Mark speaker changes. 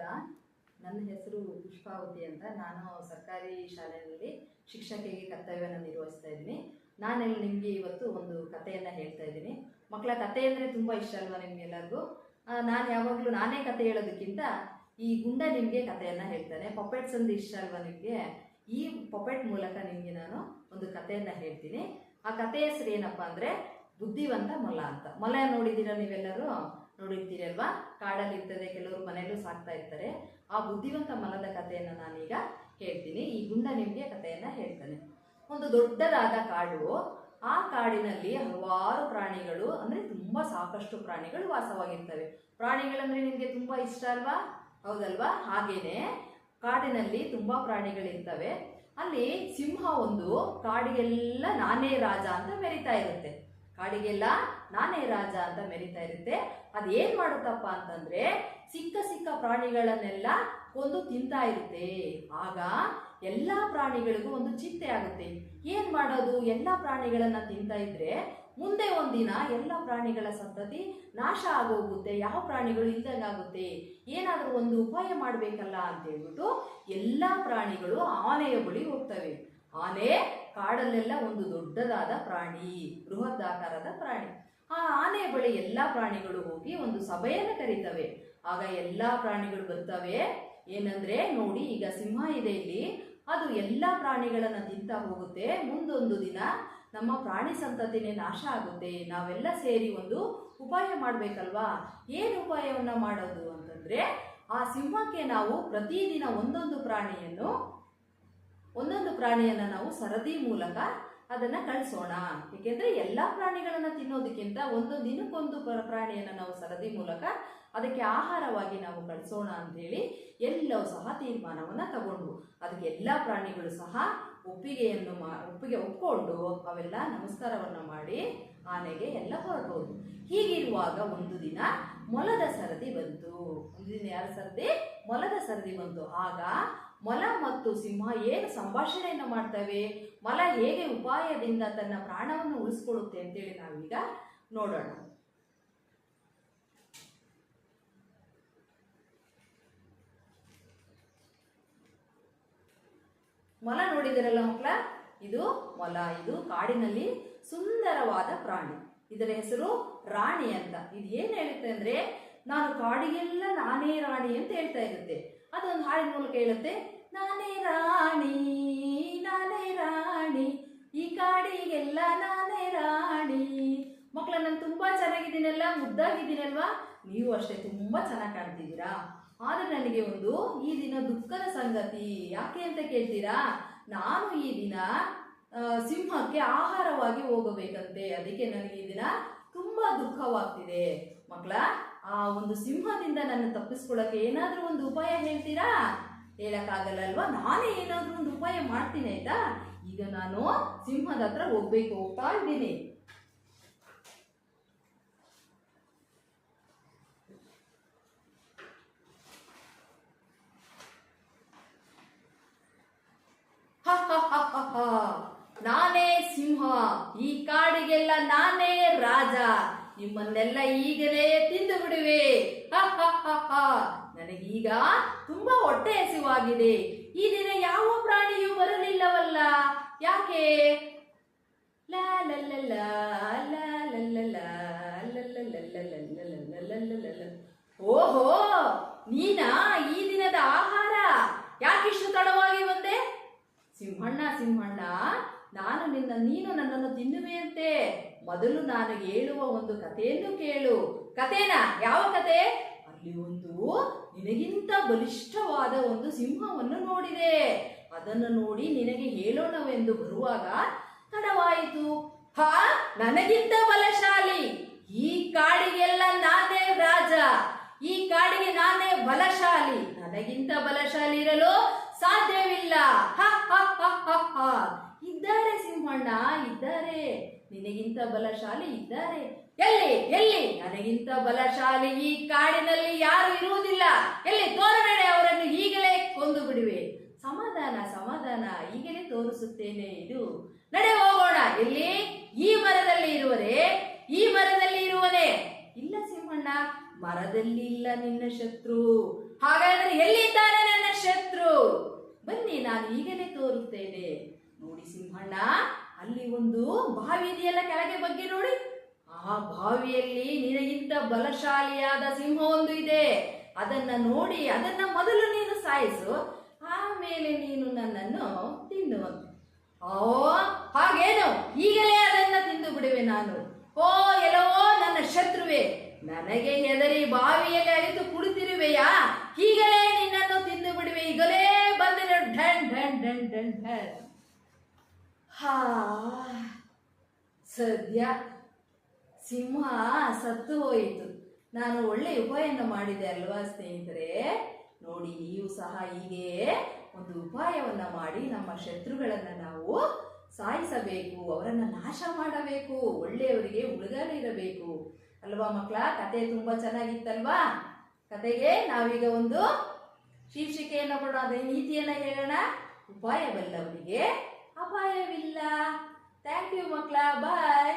Speaker 1: ನಮಸ್ಕಾರ ನನ್ನ ಹೆಸರು ಪುಷ್ಪಾವತಿ ಅಂತ ನಾನು ಸರ್ಕಾರಿ ಶಾಲೆಯಲ್ಲಿ ಶಿಕ್ಷಕಿಗೆ ಕರ್ತವ್ಯವನ್ನು ನಿರ್ವಹಿಸ್ತಾ ಇದ್ದೀನಿ. ನಾನು ನಿಮಗೆ ಇವತ್ತು ಒಂದು ಕಥೆಯನ್ನು ಹೇಳ್ತಾ ಇದ್ದೀನಿ. ಮಕ್ಕಳ ಕಥೆ ಅಂದರೆ ತುಂಬ ಇಷ್ಟ ಅಲ್ವಾ ನಿಮಗೆಲ್ಲರಿಗೂ ನಾನು ಯಾವಾಗಲೂ ನಾನೇ ಕತೆ ಹೇಳೋದಕ್ಕಿಂತ ಈ ಗುಂಡ ನಿಮಗೆ ಕಥೆಯನ್ನು ಹೇಳ್ತಾನೆ. ಪಪೆಟ್ಸ್ ಒಂದು ಇಷ್ಟ ಅಲ್ವಾ ನಿಮಗೆ? ಈ ಪೊಪೆಟ್ ಮೂಲಕ ನಿಮಗೆ ನಾನು ಒಂದು ಕಥೆಯನ್ನು ಹೇಳ್ತೀನಿ. ಆ ಕಥೆ ಹೆಸರು ಏನಪ್ಪ ಅಂದರೆ ಬುದ್ಧಿವಂತ ಮೊಲ ಅಂತ. ಮೊಲ ನೋಡಿದ್ದೀರಾ ನೀವೆಲ್ಲರೂ? ನೋಡಿರ್ತೀರಿ ಅಲ್ವಾ ಕಾಡಲ್ಲಿ ಇರ್ತದೆ, ಕೆಲವರು ಮನೆಯಲ್ಲೂ ಸಾಕ್ತಾ ಇರ್ತಾರೆ. ಆ ಬುದ್ಧಿವಂತ ಮಲದ ಕಥೆಯನ್ನು ನಾನೀಗ ಹೇಳ್ತೀನಿ. ಈ ಗುಂಡ ನಿಮಗೆ ಕಥೆಯನ್ನು ಹೇಳ್ತಾನೆ. ಒಂದು ದೊಡ್ಡದಾದ ಕಾಡು. ಆ ಕಾಡಿನಲ್ಲಿ ಹಲವಾರು ಪ್ರಾಣಿಗಳು, ಅಂದರೆ ತುಂಬ ಸಾಕಷ್ಟು ಪ್ರಾಣಿಗಳು ವಾಸವಾಗಿರ್ತವೆ. ಪ್ರಾಣಿಗಳಂದ್ರೆ ನಿಮಗೆ ತುಂಬ ಇಷ್ಟ ಅಲ್ವಾ? ಹೌದಲ್ವಾ? ಹಾಗೇನೆ ಕಾಡಿನಲ್ಲಿ ತುಂಬ ಪ್ರಾಣಿಗಳಿರ್ತವೆ. ಅಲ್ಲಿ ಸಿಂಹ ಒಂದು ಕಾಡಿಗೆಲ್ಲ ನಾನೇ ರಾಜ ಅಂತ ಮೆರಿತಾ ಇರುತ್ತೆ. ಕಾಡಿಗೆಲ್ಲ ನಾನೇ ರಾಜ ಅಂತ ಮೆರಿತಾ ಇರುತ್ತೆ. ಅದೇನ್ ಮಾಡುತ್ತಪ್ಪ ಅಂತಂದ್ರೆ ಸಿಕ್ಕ ಸಿಕ್ಕ ಪ್ರಾಣಿಗಳನ್ನೆಲ್ಲ ಕೊಂದು ತಿಂತಾ ಇರುತ್ತೆ. ಆಗ ಎಲ್ಲಾ ಪ್ರಾಣಿಗಳಿಗೂ ಒಂದು ಚಿಂತೆ ಆಗುತ್ತೆ. ಏನ್ ಮಾಡೋದು? ಎಲ್ಲಾ ಪ್ರಾಣಿಗಳನ್ನ ತಿಂತಾ ಇದ್ರೆ ಮುಂದೆ ಒಂದಿನ ಎಲ್ಲ ಪ್ರಾಣಿಗಳ ಸಂತತಿ ನಾಶ ಆಗೋಗುತ್ತೆ. ಯಾವ ಪ್ರಾಣಿಗಳು ಇಲ್ದಂಗಾಗುತ್ತೆ? ಏನಾದರೂ ಒಂದು ಉಪಾಯ ಮಾಡಬೇಕಲ್ಲ ಅಂತ ಹೇಳ್ಬಿಟ್ಟು ಎಲ್ಲ ಪ್ರಾಣಿಗಳು ಆನೆಯ ಬಳಿ ಹೋಗ್ತವೆ. ಆನೆ ಕಾಡಲ್ಲೆಲ್ಲ ಒಂದು ದೊಡ್ಡದಾದ ಪ್ರಾಣಿ, ಬೃಹದಾಕಾರದ ಪ್ರಾಣಿ. ಆ ಆನೆ ಬಳಿ ಎಲ್ಲಾ ಪ್ರಾಣಿಗಳು ಹೋಗಿ ಒಂದು ಸಭೆಯನ್ನು ಕರೀತವೆ. ಆಗ ಎಲ್ಲಾ ಪ್ರಾಣಿಗಳು ಬರ್ತವೆ. ಏನಂದ್ರೆ, ನೋಡಿ, ಈಗ ಸಿಂಹ ಇದೆ ಇಲ್ಲಿ. ಅದು ಎಲ್ಲ ಪ್ರಾಣಿಗಳನ್ನ ತಿಂತಾ ಹೋಗುತ್ತೆ. ಮುಂದೊಂದು ದಿನ ನಮ್ಮ ಪ್ರಾಣಿ ಸಂತತಿನೇ ನಾಶ ಆಗುತ್ತೆ. ನಾವೆಲ್ಲ ಸೇರಿ ಒಂದು ಉಪಾಯ ಮಾಡ್ಬೇಕಲ್ವಾ? ಏನು ಉಪಾಯವನ್ನ ಮಾಡೋದು ಅಂತಂದ್ರೆ, ಆ ಸಿಂಹಕ್ಕೆ ನಾವು ಪ್ರತಿದಿನ ಒಂದೊಂದು ಪ್ರಾಣಿಯನ್ನು ಒಂದೊಂದು ಪ್ರಾಣಿಯನ್ನ ನಾವು ಸರದಿ ಮೂಲಕ ಅದನ್ನ ಕಳಿಸೋಣ. ಏಕೆಂದ್ರೆ ಎಲ್ಲಾ ಪ್ರಾಣಿಗಳನ್ನ ತಿನ್ನೋದಕ್ಕಿಂತ ಒಂದು ದಿನಕ್ಕೊಂದು ಪ್ರ- ಪ್ರಾಣಿಯನ್ನ ನಾವು ಸರದಿ ಮೂಲಕ ಅದಕ್ಕೆ ಆಹಾರವಾಗಿ ನಾವು ಕಳಿಸೋಣ ಅಂತೇಳಿ ಎಲ್ಲವೂ ಸಹ ತೀರ್ಮಾನವನ್ನ ತಗೊಂಡ್ವು. ಅದಕ್ಕೆ ಎಲ್ಲಾ ಪ್ರಾಣಿಗಳು ಸಹ ಒಪ್ಪಿಗೆಯನ್ನು ಮಾ, ಒಪ್ಪಿಗೆ ಒಪ್ಕೊಂಡು ಅವೆಲ್ಲ ನಮಸ್ಕಾರವನ್ನ ಮಾಡಿ ಆನೆಗೆ ಎಲ್ಲ ಹೊರಟೋದು ಹೀಗಿರುವಾಗ ಒಂದು ದಿನ ಮೊಲದ ಸರದಿ ಬಂತು. ದಿನ ಯಾರ ಸರದಿ? ಮೊಲದ ಸರದಿ ಬಂತು. ಆಗ ಮೊಲ ಮತ್ತು ಸಿಂಹ ಏನು ಸಂಭಾಷಣೆಯನ್ನು ಮಾಡ್ತವೆ? ಮೊಲ ಹೇಗೆ ಉಪಾಯದಿಂದ ತನ್ನ ಪ್ರಾಣವನ್ನು ಉಳಿಸ್ಕೊಳ್ಳುತ್ತೆ ಅಂತೇಳಿ ನಾವೀಗ ನೋಡೋಣ. ಮೊಲ ನೋಡಿದಿರಲ್ಲ ಮಕ್ಕಳ? ಇದು ಮೊಲ. ಇದು ಕಾಡಿನಲ್ಲಿ ಸುಂದರವಾದ ಪ್ರಾಣಿ. ಇದರ ಹೆಸರು ರಾಣಿ ಅಂತ. ಇದು ಏನ್ ಹೇಳುತ್ತೆ ಅಂದ್ರೆ ನಾನು ಕಾಡಿಗೆಲ್ಲ ನಾನೇ ರಾಣಿ ಅಂತ ಹೇಳ್ತಾ ಇರುತ್ತೆ. ಅದೊಂದು ಹಾಡಿನ ಮೂಲಕ ಹೇಳುತ್ತೆ, ನಾನೇ ರಾಣಿ ನಾನೇ ರಾಣಿ, ಈ ಕಾಡಿಗೆಲ್ಲ ನಾನೇ ರಾಣಿ. ಮಕ್ಕಳ ನಾನು ತುಂಬಾ ಚೆನ್ನಾಗಿದ್ದೀನಲ್ಲ, ಮುದ್ದಾಗಿದ್ದೀನಲ್ವಾ? ನೀವು ಅಷ್ಟೇ ತುಂಬಾ ಚೆನ್ನಾಗಿ ಕಾಣ್ತಿದ್ದೀರಾ? ಆದ್ರೆ ನನಗೆ ಒಂದು ಈ ದಿನ ದುಃಖದ ಸಂಗತಿ ಯಾಕೆ ಅಂತ ಕೇಳ್ತೀರಾ? ನಾನು ಈ ದಿನ ಸಿಂಹಕ್ಕೆ ಆಹಾರವಾಗಿ ಹೋಗಬೇಕಂತೆ. ಅದಕ್ಕೆ ನನಗೆ ಈ ದಿನ ತುಂಬಾ ದುಃಖವಾಗ್ತಿದೆ. ಮಕ್ಕಳ ಆ ಒಂದು ಸಿಂಹದಿಂದ ನನ್ನ ತಪ್ಪಿಸ್ಕೊಳ್ಳಕ್ಕೆ ಏನಾದರೂ ಒಂದು ಉಪಾಯ ಹೇಳ್ತೀರಾ? ಹೇಳಕ್ಕಾಗಲ್ಲ ಅಲ್ವಾ ನಾನೇ ಏನಾದರೂ ಒಂದು ಉಪಾಯ ಮಾಡ್ತೀನಿ, ಆಯ್ತಾ? ಈಗ ನಾನು ಸಿಂಹದ ಹತ್ರ ಹೋಗ್ಬೇಕು, ಹೋಗ್ತಾ ಇದ್ದೀನಿ. ನಾನೇ ಸಿಂಹ, ಈ ಕಾಡಿಗೆಲ್ಲ ನಾನೇ ರಾಜ. ನಿಮ್ಮನ್ನೆಲ್ಲ ಈಗಲೇ ತಿಂದು ಬಿಡುವೆ ನನಗೀಗ ತುಂಬಾ ಹೊಟ್ಟೆ ಹಸಿವಾಗಿದೆ ಈ ದಿನ ಯಾವ ಪ್ರಾಣಿಯೂ ಬರಲಿಲ್ಲವಲ್ಲ ಯಾಕೆ ಓಹೋ ನೀನಾ ಈ ದಿನದ ಆಹಾರ ಯಾಕಿಷ್ಟು ತಡವಾಗಿ ಬಂದೆ ಸಿಂಹಣ್ಣ ಸಿಂಹಣ್ಣ ನಾನು ನಿನ್ನ ನೀನು ನನ್ನನ್ನು ತಿನ್ನುವೆಯಂತೆ. ಮೊದಲು ನಾನು ಹೇಳುವ ಒಂದು ಕಥೆಯನ್ನು ಕೇಳು. ಕಥೇನಾ? ಯಾವ ಕತೆ ಅಲ್ಲಿ ಒಂದು ನಿನಗಿಂತ ಬಲಿಷ್ಠವಾದ ಒಂದು ಸಿಂಹವನ್ನು ನೋಡಿದೆ. ಅದನ್ನು ನೋಡಿ ನಿನಗೆ ಹೇಳೋಣವೆಂದು ಬರುವಾಗ ತಡವಾಯಿತು. ಹಾ ನನಗಿಂತ ಬಲಶಾಲಿ. ಈ ಕಾಡಿಗೆಲ್ಲ ನಾನೇ ರಾಜ. ಈ ಕಾಡಿಗೆ ನಾನೇ ಬಲಶಾಲಿ. ನನಗಿಂತ ಬಲಶಾಲಿ ಇರಲು ಸಾಧ್ಯವಿಲ್ಲ. ಹ, ಹ, ಹ, ಹ, ಇದ್ದಾರೆ ಇದ್ದಾರೆ, ನಿನಗಿಂತ ಬಲಶಾಲಿ ಇದ್ದಾರೆ. ಎಲ್ಲಿ ಎಲ್ಲಿ? ನನಗಿಂತ ಬಲಶಾಲಿ ಈ ಕಾಡಿನಲ್ಲಿ ಯಾರು ಇರುವುದಿಲ್ಲ. ಎಲ್ಲಿ? ತೋರಬೇಡ ಅವರನ್ನು ಈಗಲೇ ಕೊಂದು ಬಿಡುವೆ. ಸಮಾಧಾನ ಸಮಾಧಾನ, ಈಗಲೇ ತೋರಿಸುತ್ತೇನೆ ಇದು. ನಡೆ ಹೋಗೋಣ. ಎಲ್ಲಿ? ಈ ಮರದಲ್ಲಿ ಇರುವರೆ, ಈ ಮರದಲ್ಲಿ ಇರುವನೆ. ಇಲ್ಲ ಸಿಂಹಣ್ಣ, ಮರದಲ್ಲಿ ಇಲ್ಲ ನಿನ್ನ ಶತ್ರು. ಹಾಗಾದರೆ ಎಲ್ಲಿದ್ದಾನೆ ನನ್ನ ಶತ್ರು? ಬನ್ನಿ, ನಾನು ಈಗಲೇ ತೋರುತ್ತೇನೆ. ನೋಡಿ ಸಿಂಹಣ್ಣ ಅಲ್ಲಿ ಒಂದು ಬಾವಿ ಇದೆಯಲ್ಲ ಕೆಳಗೆ ಬಗ್ಗೆ ನೋಡಿ. ಆ ಬಾವಿಯಲ್ಲಿ ನಿನಗಿಂತ ಬಲಶಾಲಿಯಾದ ಸಿಂಹ ಒಂದು ಇದೆ. ಅದನ್ನ ನೋಡಿ, ಅದನ್ನ ಮೊದಲು ನೀನು ಸಾಯಿಸು. ಆಮೇಲೆ ನೀನು ನನ್ನನ್ನು ತಿನ್ನುವಂತೆ ಓ, ಹಾಗೇನು? ಈಗಲೇ ಅದನ್ನ ತಿಂದು ಬಿಡುವೆ ನಾನು. ಓ ಎಲ್ಲವೋ ನನ್ನ ಶತ್ರುವೆ, ನನಗೆ ಹೆದರಿ ಬಾವಿಯಲ್ಲಿ ಅಳಿತು ಕುಡಿತಿರುವೆಯಾ ಈಗಲೇ ನಿನ್ನನ್ನು ತಿಂದು ಬಿಡುವೆ. ಈಗಲೇ ಬಂದಿರೋ ಢಣ್ ಢಣ್ ಢಣ್ ಢಣ್ ಢಣ್ ಹಾ, ಸದ್ಯ ಸಿಂಹ ಸತ್ತು ಹೋಯಿತು. ನಾನು ಒಳ್ಳೆ ಉಪಾಯವನ್ನು ಮಾಡಿದೆ ಅಲ್ವಾ ಸ್ನೇಹಿತರೆ? ನೋಡಿ, ನೀವು ಸಹ ಹೀಗೆ ಒಂದು ಉಪಾಯವನ್ನ ಮಾಡಿ ನಮ್ಮ ಶತ್ರುಗಳನ್ನ ನಾವು ಸಾಯಿಸಬೇಕು, ಅವರನ್ನು ನಾಶ ಮಾಡಬೇಕು, ಒಳ್ಳೆಯವರಿಗೆ ಉಳಿದಲೇ ಇರಬೇಕು. ಅಲ್ವಾ ಮಕ್ಕಳ, ಕತೆ ತುಂಬಾ ಚೆನ್ನಾಗಿತ್ತಲ್ವಾ? ಕತೆಗೆ ನಾವೀಗ ಒಂದು ಶೀರ್ಷಿಕೆಯನ್ನು ಕೊಡೋಣ, ಅದೇ ನೀತಿಯನ್ನ ಹೇಳೋಣ. ಉಪಾಯವಿಲ್ಲವರಿಗೆ ಅಪಾಯವಿಲ್ಲ ಥ್ಯಾಂಕ್ ಯು ಮಕ್ಕಳ ಬಾಯ್